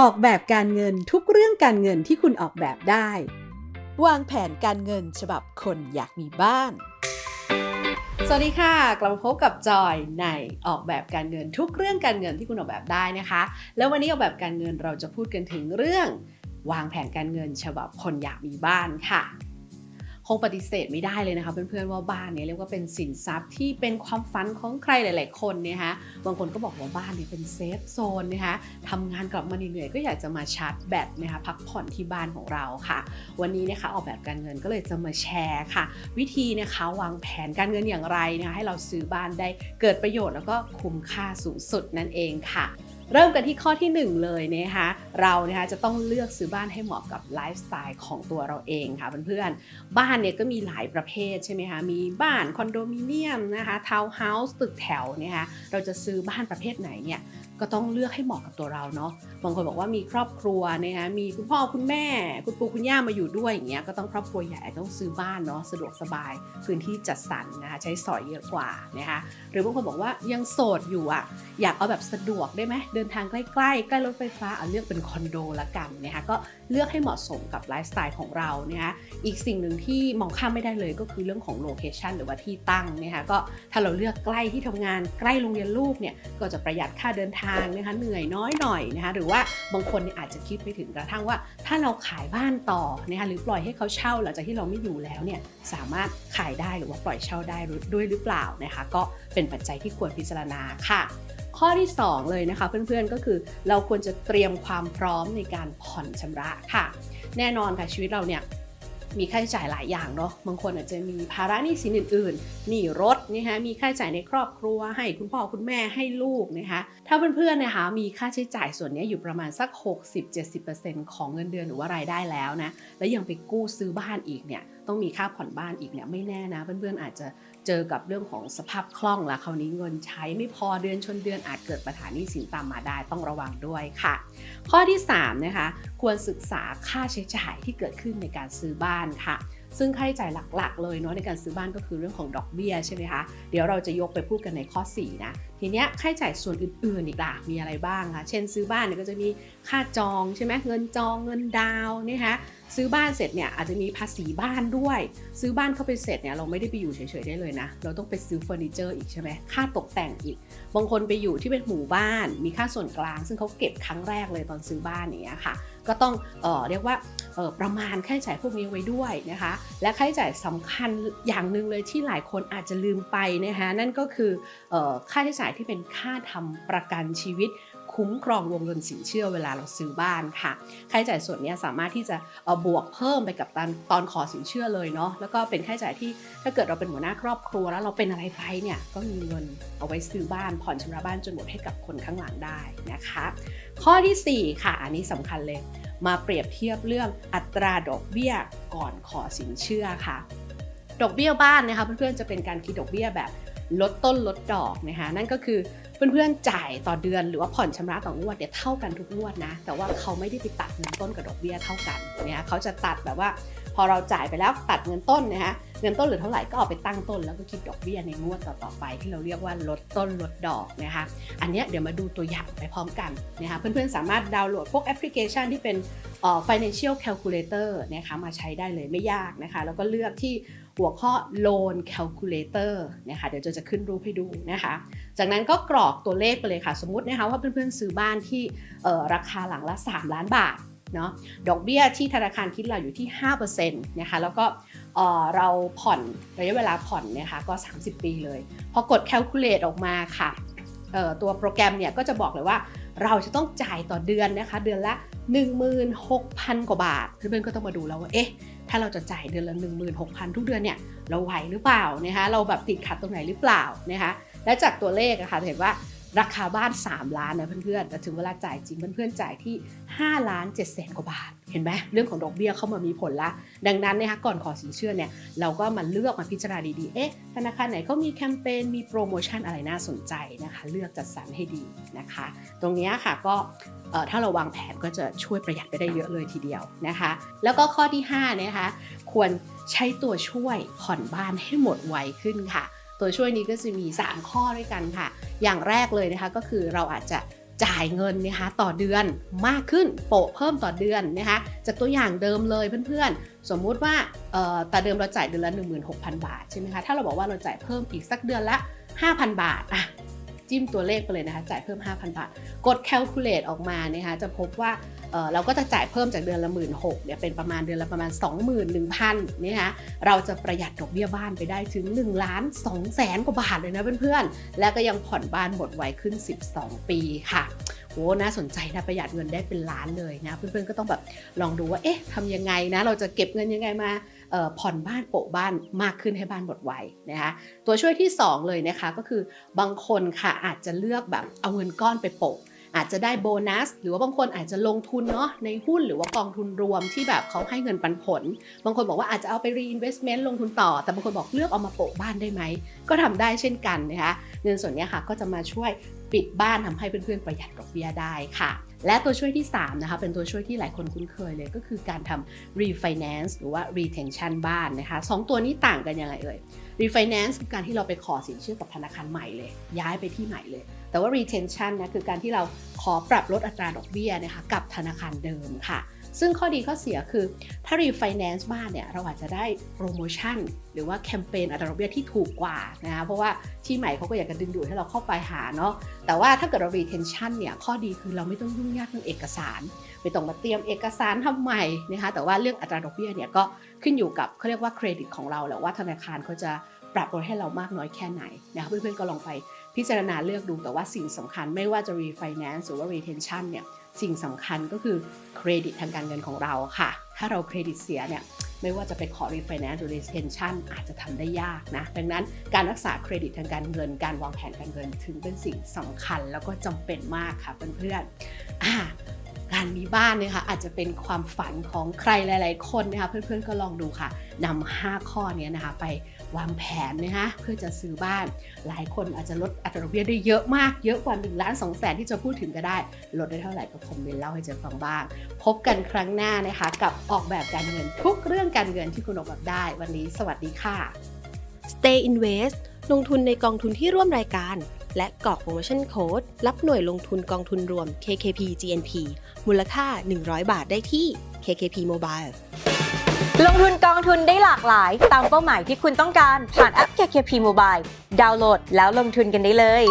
ออกแบบการเงินทุกเรื่องการเงินที่คุณออกแบบได้ วางแผนการเงินฉบับคนอยากมีบ้าน สวัสดีค่ะ กลับมาพบกับจอยในออกแบบการเงินทุกเรื่องการเงินที่คุณออกแบบได้นะคะ แล้ววันนี้ออกแบบการเงินเราจะพูดกันถึงเรื่อง วางแผนการเงินฉบับคนอยากมีบ้านค่ะ คงปฏิเสธไม่ได้เลยนะคะเพื่อนๆว่าบ้านเนี่ยเรียกว่าเป็นสินทรัพย์ที่เป็นความฝันของใครหลาย ๆ คนเนี่ยฮะบางคนก็บอกว่าบ้านเนี่ยเป็นเซฟโซนนะคะทำงานกลับมาเหนื่อยๆก็อยากจะมาชาร์จแบตนะคะพักผ่อนที่บ้านของเราค่ะ วันนี้นะคะออกแบบการเงินก็เลยจะมาแชร์ค่ะ วิธีนะคะวางแผนการเงินอย่างไรนะคะให้เราซื้อบ้านได้เกิดประโยชน์แล้วก็คุ้มค่าสูงสุดนั่นเองค่ะ เริ่มกันที่ข้อที่ 1 เลยนะคะเรานะคะจะต้องเลือกซื้อบ้านให้เหมาะกับไลฟ์สไตล์ของตัวเราเองค่ะเพื่อนๆบ้านเนี่ยก็มีหลายประเภทใช่ไหมคะมีบ้านคอนโดมิเนียมนะคะทาวน์เฮาส์ตึกแถวเนี่ยคะเราจะซื้อบ้านประเภทไหนเนี่ยก็ต้องเลือกให้เหมาะกับตัวเราเนาะบางคนบอกว่ามีครอบครัวนะคะมีคุณพ่อคุณแม่ คุณปู่คุณย่ามาอยู่ด้วยอย่างเงี้ยก็ต้องครอบครัวใหญ่ต้องซื้อบ้านเนาะสะดวกสบายพื้นที่จัดสรรนะคะใช้สอยเยอะกว่านะคะหรือบางคนบอกว่ายังโสดอยู่อะอยากเอาแบบสะดวกได้ไหมเดินทางใกล้ๆ ใกล้รถไฟฟ้าเอาเลือกเป็นคอนโดละกันนะคะก็เลือกให้เหมาะสมกับไลฟ์สไตล์ของเรานะคะอีกสิ่งหนึ่งที่มองข้ามไม่ได้เลยก็คือเรื่องของโลเคชันหรือว่าที่ตั้งนะคะก็ถ้าเราเลือกใกล้ที่ทำงานใกล้โรงเรียนลูกเนี่ยก็จะประหยัดค่าเดินทางนะคะเหนื่อยน้อยหน่อยนะคะหรือว่าบางคนเนี่ยอาจจะคิดไปถึงกระทั่งว่า ถ้าเราขายบ้านต่อนะคะหรือปล่อยให้เขาเช่าหลังจากที่เราไม่อยู่แล้วเนี่ยสามารถขายได้หรือว่าปล่อยเช่าได้ด้วยหรือเปล่านะคะก็เป็นปัจจัยที่ควรพิจารณาค่ะ ข้อที่ 2 เลยนะคะ เพื่อนๆก็คือเราควรจะเตรียมความพร้อมในการผ่อนชำระค่ะ แน่นอนค่ะชีวิตเราเนี่ยมีค่าใช้จ่ายหลายอย่างเนาะ บางคนอาจจะมีภาระหนี้สินอื่นๆ หนี้รถนะคะมีค่าใช้จ่ายในครอบครัว ให้คุณพ่อคุณแม่ให้ลูกนะคะ ถ้าเพื่อนๆนะคะมีค่าใช้จ่ายส่วนนี้อยู่ประมาณสัก 60-70%ของเงินเดือนหรือว่ารายได้แล้วนะ แล้วยังไปกู้ซื้อบ้านอีกเนี่ย ต้องมีค่าผ่อนบ้านอีกเนี่ยไม่แน่นะ เพื่อนๆอาจจะ เจอกับเรื่องของสภาพคล่องละคราวนี้เงินใช้ไม่พอเดือนชนเดือนอาจเกิดปัญหาหนี้สินตามมาได้ต้องระวังด้วยค่ะ ข้อที่3นะคะควรศึกษาค่าใช้จ่ายที่เกิดขึ้นในการซื้อบ้านค่ะ ซึ่งค่าใช้จ่ายหลักๆ เลยเนาะในการซื้อบ้านก็คือเรื่องของดอกเบี้ยใช่ไหมคะ เดี๋ยวเราจะยกไปพูดกันในข้อ 4 นะ ทีเนี้ยค่าใช้จ่ายส่วนอื่นๆอีกล่ะมีอะไรบ้างคะเช่นซื้อบ้านเนี่ยก็จะมีค่าจองใช่ไหมเงินจองเงินดาวนะคะซื้อบ้านเสร็จเนี่ยอาจจะมีภาษีบ้านด้วย ซื้อบ้านเข้าไปเสร็จเนี่ยเราไม่ได้ไปอยู่เฉยๆได้เลยนะ เราต้องไปซื้อเฟอร์นิเจอร์อีกใช่ไหมค่าตกแต่งอีก บางคนไปอยู่ที่เป็นหมู่บ้าน มีค่าส่วนกลาง ซึ่งเขาเก็บครั้งแรกเลยตอนซื้อบ้านอย่างเงี้ยค่ะ ก็ต้องเออเรียกว่าประมาณค่าใช้จ่ายพวกนี้ไว้ด้วยนะคะ และค่าใช้จ่ายสำคัญอย่างหนึ่งเลยที่หลายคนอาจจะลืมไปนะคะนั่นก็คือออค่าใช้จ่ายที่เป็นค่าทำประกันชีวิต คุ้มครองวงเงินสินเชื่อเวลาเราซื้อบ้านค่ะ ค่าใช้จ่ายส่วนนี้สามารถที่จะบวกเพิ่มไปกับตอนตอนขอสินเชื่อเลยเนาะ แล้วก็เป็นค่าใช้จ่ายที่ถ้าเกิดเราเป็นหัวหน้าครอบครัว แล้วเราเป็นอะไรไปเนี่ยก็มีเงินเอาไว้ซื้อบ้านผ่อนชำระบ้านจนหมดให้กับคนข้างหลังได้นะคะ ข้อทีสี่4 ค่ะ อันนี้สำคัญเลย มาเปรียบเทียบเรื่องอัตราดอกเบี้ยก่อนขอสินเชื่อค่ะ ดอกเบี้ยบ้านนะคะเพื่อนๆจะเป็นการคิดดอกเบี้ยแบบ ลดต้นลดดอกนะคะนั่นก็คือเพื่อนๆจ่ายต่อเดือนหรือว่าผ่อนชำระต่องวดเนี่ยเท่ากันทุกงวดนะ แต่ว่าเขาไม่ได้ไปตัดเงินต้นกับดอกเบี้ยเท่ากันนี่ยเขาจะตัดแบบว่า พอเราจ่ายไปแล้วตัดเงินต้นนะคะเงินต้นเหลือเท่าไหร่ก็เอาไปตั้งต้น แล้วก็คิดดอกเบี้ยในงวดต่อๆไป ที่เราเรียกว่าลดต้นลดดอกนะคะอันนี้เดี๋ยวมาดูตัวอย่างไปพร้อมกันนะคะเพื่อนๆสามารถดาวน์โหลดพวกแอปพลิเคชันที่เป็น financial calculator นะคะมาใช้ได้เลยไม่ยากนะคะแล้วก็เลือกที่ หัวข้อ loan calculator นะคะเดี๋ยวจะจะขึ้นรูปให้ดูนะคะ จากนั้นก็กรอกตัวเลขไปเลยค่ะ สมมตินะคะว่าเพื่อนๆซื้อบ้านที่ราคาหลังละ 3 ล้านบาทเนาะดอกเบี้ยที่ธนาคารคิดเราอยู่ที่5%นะคะแล้วก็เราผ่อนระยะเวลาผ่อนนะคะก็ 30 ปีเลย พอกด calculate ออกมาค่ะตัวโปรแกรมเนี่ยก็จะบอกเลยว่าเราจะต้องจ่ายต่อเดือนนะคะ เดือนละ 16,000 กว่าบาท เพื่อนๆก็ต้องมาดูแล้วว่าเอ๊ะ ถ้าเราจะจ่ายเดือนละ 16,000 ทุกเดือนเนี่ยเราไหวหรือเปล่านะคะเราแบบติดขัดตรงไหนหรือเปล่านะคะและจากตัวเลขอะคะ่ะเห็นว่า ราคาบ้าน 3 ล้านนะเพื่อนๆแต่ถึงเวลาจ่ายจริงเพื่อนๆจ่ายที่ 5 ล้าน7แสนกว่าบาท เห็นไหมเรื่องของดอกเบี้ยเข้ามามีผลละ ดังนั้นนะคะก่อนขอสินเชื่อเนี่ยเราก็มาเลือกมาพิจารณาดีๆ เอ๊ะธนาคารไหนเขามีแคมเปญมีโปรโมชั่นอะไรน่าสนใจนะคะ เลือกจัดสรรให้ดีนะคะ ตรงนี้ค่ะก็ถ้าเราวางแผนก็จะช่วยประหยัดไปได้เยอะเลยทีเดียวนะคะ แล้วก็ข้อที่5นะคะควรใช้ตัวช่วยผ่อนบ้านให้หมดไวขึ้นค่ะ ตัวช่วยนี้ก็จะมี 3 ข้อด้วยกันค่ะ อย่างแรกเลยนะคะก็คือเราอาจจะจ่ายเงินนะคะต่อเดือนมากขึ้นโปะเพิ่มต่อเดือนนะคะจากตัวอย่างเดิมเลยเพื่อนๆ สมมุติว่าแต่เดิมเราจ่ายเดือนละ 16,000 บาทใช่ไหมคะถ้าเราบอกว่าเราจ่ายเพิ่มอีกสักเดือนละ 5,000 บาทอะจิ้มตัวเลขไปเลยนะคะจ่ายเพิ่ม 5,000 บาท กด calculate ออกมานะคะจะพบว่า เราก็จะจ่ายเพิ่มจากเดือนละ1 6ื่นหกเนี่ยเป็นประมาณเดือนละประมาณ 21,000นะคะเราจะประหยัดดอกเบี้ยบ้านไปได้ถึง1ล้าน2แสนกว่าบาทเลยนะเพื่อนๆ และก็ยังผ่อนบ้านหมดไวขึ้น 12 ปีค่ะโอ้น่าสนใจนะประหยัดเงินได้เป็นล้านเลยนะเพื่อนๆก็ต้องแบบลองดูว่าเอ๊ะทำยังไงนะเราจะเก็บเงินยังไงมาผ่อนบ้านโปะบ้านมากขึ้นให้บ้านหมดไวนะคะตัวช่วยที่ 2 เลยนะคะก็คือบางคนค่ะอาจจะเลือกแบบเอาเงินก้อนไปโปะ อาจจะได้โบนัส หรือว่าบางคนอาจจะลงทุนเนาะในหุ้นหรือว่ากองทุนรวมที่แบบเขาให้เงินปันผล บางคนบอกว่าอาจจะเอาไป reinvestment ลงทุนต่อ แต่บางคนบอกเลือกเอามาโปะบ้านได้ไหม ก็ทำได้เช่นกันนะคะ เงินส่วนนี้ค่ะก็จะมาช่วยปิดบ้านทำให้เพื่อนๆประหยัดดอกเบี้ยได้ค่ะ และตัวช่วยที่ 3 นะคะ เป็นตัวช่วยที่หลายคนคุ้นเคยเลยก็คือการทำ refinance หรือว่า retention บ้านนะคะสองตัวนี้ต่างกันยังไงเอ่ย refinance คือการที่เราไปขอสินเชื่อกับธนาคารใหม่เลย ย้ายไปที่ใหม่เลย แต่ว่า retention นะคือการที่เราขอปรับลดอัตราดอกเบี้ยนะคะกับธนาคารเดิมค่ะ ซึ่งข้อดีข้อเสียคือถ้า refinance บ้านเนี่ยเราอาจจะได้โปรโมชั่น หรือว่าแคมเปญอัตราดอกเบี้ยที่ถูกกว่านะคะเพราะว่าที่ใหม่เขาก็อยากจะดึงดูดให้เราเข้าไปหาเนาะแต่ว่าถ้าเกิดเรา retention เนี่ยข้อดีคือเราไม่ต้องยุ่งยากเรื่องเอกสาร ไม่ต้องมาเตรียมเอกสารทำใหม่นะคะแต่ว่าเรื่องอัตราดอกเบี้ยเนี่ยก็ขึ้นอยู่กับเขาเรียกว่าเครดิตของเราแหละว่าธนาคารเขาจะปรับลดให้เรามากน้อยแค่ไหนนะคะเพื่อนๆก็ลองไปพิจารณาเลือกดูแต่ว่าสิ่งสำคัญไม่ว่าจะ refinance หรือว่า retention เนี่ยสิ่งสำคัญก็คือเครดิตทางการเงินของเราค่ะ ถ้าเราเครดิตเสียเนี่ยไม่ว่าจะไปขอ refinance หรือ retention อาจจะทำได้ยากนะ ดังนั้นการรักษาเครดิตทางการเงิน การวางแผนการเงินถึงเป็นสิ่งสำคัญแล้วก็จำเป็นมากค่ะเพื่อนๆอ่า การมีบ้านเนี่ยค่ะอาจจะเป็นความฝันของใครหลาย ๆ คนนะคะเพื่อน ๆ ก็ลองดูค่ะนำ5ข้อเนี้ยนะคะไปวางแผนนะคะเพื่อจะซื้อบ้าน หลายคนอาจจะลดอัตราดอกเบี้ยได้เยอะมากเยอะกว่า1ล้าน2แสนที่จะพูดถึงก็ได้ ลดได้เท่าไหร่ก็คอมเมนต์เล่าให้เจอฟังบ้าง พบกันครั้งหน้านะคะกับออกแบบการเงินทุกเรื่องการเงินที่คุณออกแบบได้ วันนี้สวัสดีค่ะ Stay Invest ลงทุนในกองทุนที่ร่วมรายการ และกรอกโปรโมชั่นโค้ดรับหน่วยลงทุนกองทุนรวม KKP GNP มูลค่า 100 บาทได้ที่ KKP Mobile ลงทุนกองทุนได้หลากหลาย ตามเป้าหมายที่คุณต้องการผ่านแอป KKP Mobile ดาวน์โหลดแล้วลงทุนกันได้เลย